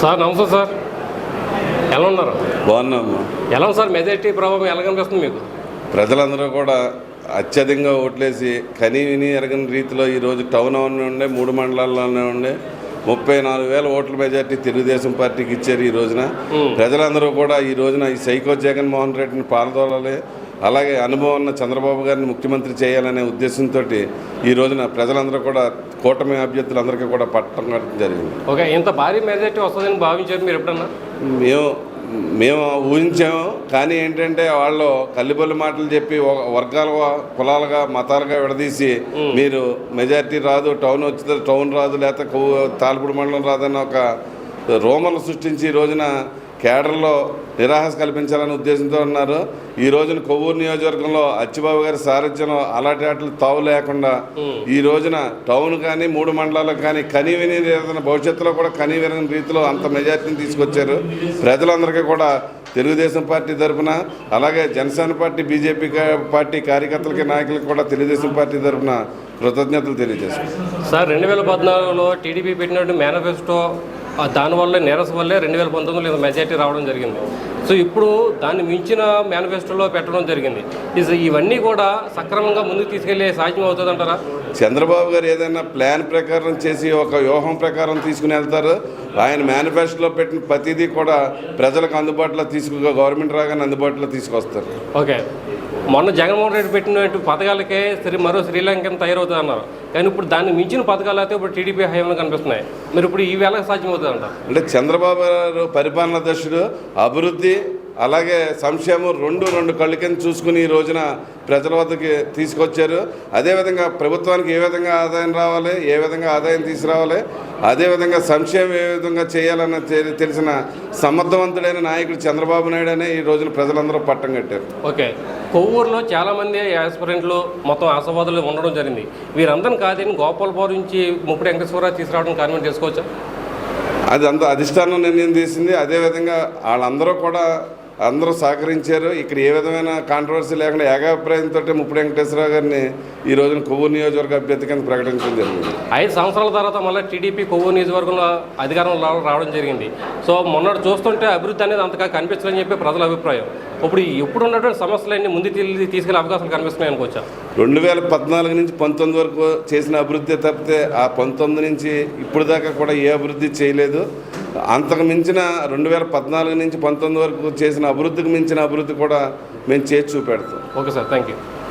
Sir నమస్తే sir. ఎలా ఉన్నారు? బాగున్నాము ఎలా సార్? మెజారిటీ ప్రభావం ఎలా కనిపిస్తుంది మీకు? ప్రజలందరూ కూడా అత్యధికంగా ఓట్లేసి కని విని ఎరగని రీతిలో ఈరోజు టౌన్ ఉండే మూడు మండలాల్లోనే ఉండే ముప్పై నాలుగు వేల ఓట్ల మెజార్టీ తెలుగుదేశం పార్టీకి ఇచ్చారు ఈ రోజున. ప్రజలందరూ కూడా ఈ రోజున ఈ సైకో జగన్మోహన్ రెడ్డిని పాల్దోలాలి అలాగే అనుభవం ఉన్న చంద్రబాబు గారిని ముఖ్యమంత్రి చేయాలనే ఉద్దేశంతో ఈ రోజున ప్రజలందరూ కూడా కూటమి అభ్యర్థులందరికీ కూడా పట్టడం కట్టడం జరిగింది. ఓకే ఇంత భారీ మెజారిటీ వస్తుందని భావించారు మీరు ఎప్పుడన్నా మేము మేము ఊహించాము కానీ ఏంటంటే వాళ్ళు కల్లిబొల్లి మాటలు చెప్పి ఒక వర్గాలుగా కులాలుగా మతాలుగా విడదీసి మీరు మెజారిటీ రాదు టౌన్ వచ్చింది టౌన్ రాదు లేకపోతే తాలిపూడి మండలం రాదని ఒక రోమలు సృష్టించి ఈ రోజున కేడర్లో నిరాశ కల్పించాలనే ఉద్దేశంతో ఉన్నారు. ఈ రోజున కొవ్వూరు నియోజకవర్గంలో అచ్చిబాబు గారి సారథ్యంలో అలాంటి వాటికి తావు లేకుండా ఈ రోజున టౌన్ కానీ మూడు మండలాలకు కానీ కని విని ఏదైనా భవిష్యత్తులో కూడా కని వినని రీతిలో అంత మెజార్టీని తీసుకొచ్చారు. ప్రజలందరికీ కూడా తెలుగుదేశం పార్టీ తరఫున అలాగే జనసేన పార్టీ బీజేపీ పార్టీ కార్యకర్తలకి నాయకులకు కూడా తెలుగుదేశం పార్టీ తరఫున కృతజ్ఞతలు తెలియజేస్తున్నాం సార్ రెండు వేల పద్నాలుగులో టీడీపీ పెట్టినట్టు మేనిఫెస్టో దానివల్ల నిరస వల్లే రెండు వేల పంతొమ్మిదిలో మెజారిటీ రావడం జరిగింది. సో ఇప్పుడు దాన్ని మించిన మేనిఫెస్టోలో పెట్టడం జరిగింది. ఇవన్నీ కూడా సక్రమంగా ముందుకు తీసుకెళ్ళే సాధ్యం అవుతుందంటారా? చంద్రబాబు గారు ఏదైనా ప్లాన్ ప్రకారం చేసి ఒక వ్యూహం ప్రకారం తీసుకుని వెళ్తారు. ఆయన మేనిఫెస్టోలో పెట్టిన ప్రతిదీ కూడా ప్రజలకు అందుబాటులో తీసుకు గవర్నమెంట్ రాగానే అందుబాటులో తీసుకొస్తారు. ఓకే. మొన్న జగన్మోహన్ రెడ్డి పెట్టినట్టు పథకాలకే శ్రీ మరో శ్రీలంక తయారవుతుంది అన్నారు కానీ ఇప్పుడు దాన్ని మించిన పథకాలు అయితే ఇప్పుడు టీడీపీ హయాంలో కనిపిస్తున్నాయి. మీరు ఇప్పుడు ఈ వేళ సాధ్యం అవుతుంది అంటారు అంటే చంద్రబాబు గారు పరిపాలనా దర్శుడు అభివృద్ధి అలాగే సంక్షేమం రెండు రెండు కళ్ళు కింద చూసుకుని ఈ రోజున ప్రజల వద్దకి తీసుకొచ్చారు. అదేవిధంగా ప్రభుత్వానికి ఏ విధంగా ఆదాయం రావాలి ఏ విధంగా ఆదాయం తీసుకురావాలి అదేవిధంగా సంక్షేమం ఏ విధంగా చేయాలన్న తెలిసిన సమర్థవంతుడైన నాయకుడు చంద్రబాబు నాయుడు అనే ఈ రోజున ప్రజలందరూ పట్టం కట్టారు. ఓకే. కొవ్వూరులో చాలామంది యాస్పిరెంట్లు మొత్తం ఆశావాదులు ఉండడం జరిగింది. వీరందరిని కాదని గోపాలపురం నుంచి ముప్పుడు వెంకటేశ్వరరావు తీసుకురావడం కాన్వెంట్ చేసుకోవచ్చా? అది అంత అధిష్టానం నిర్ణయం తీసింది. అదేవిధంగా వాళ్ళందరూ కూడా అందరూ సహకరించారు. ఇక్కడ ఏ విధమైన కాంట్రవర్సీ లేకుండా ఏకాభిప్రాయంతో ముప్పుడు వెంకటేశ్వరరావు గారిని ఈ రోజున కొవ్వూరు నియోజకవర్గ అభ్యర్థి కింద ప్రకటించడం జరిగింది. ఐదు సంవత్సరాల తర్వాత మళ్ళీ టీడీపీ కొవ్వూరు నియోజకవర్గంలో అధికారం రా- రావడం జరిగింది. సో మొన్నటి చూస్తుంటే అభివృద్ధి అనేది అంతగా కనిపించదని చెప్పి ప్రజల అభిప్రాయం. ఇప్పుడు ఇప్పుడు ఉన్నటువంటి సమస్యలన్నీ ముందు తీసుకెళ్ళే అవకాశాలు కనిపిస్తున్నాయి అనుకోవచ్చా? రెండు వేల పద్నాలుగు నుంచి పంతొమ్మిది వరకు చేసిన అభివృద్ధి తప్పితే ఆ పంతొమ్మిది నుంచి ఇప్పుడు దాకా కూడా ఏ అభివృద్ధి చేయలేదు. అంతకు మించిన రెండు వేల పద్నాలుగు నుంచి పంతొమ్మిది వరకు చేసిన అభివృద్ధికి మించిన అభివృద్ధి కూడా మేము చేసి చూపెడతాం. Okay sir thank you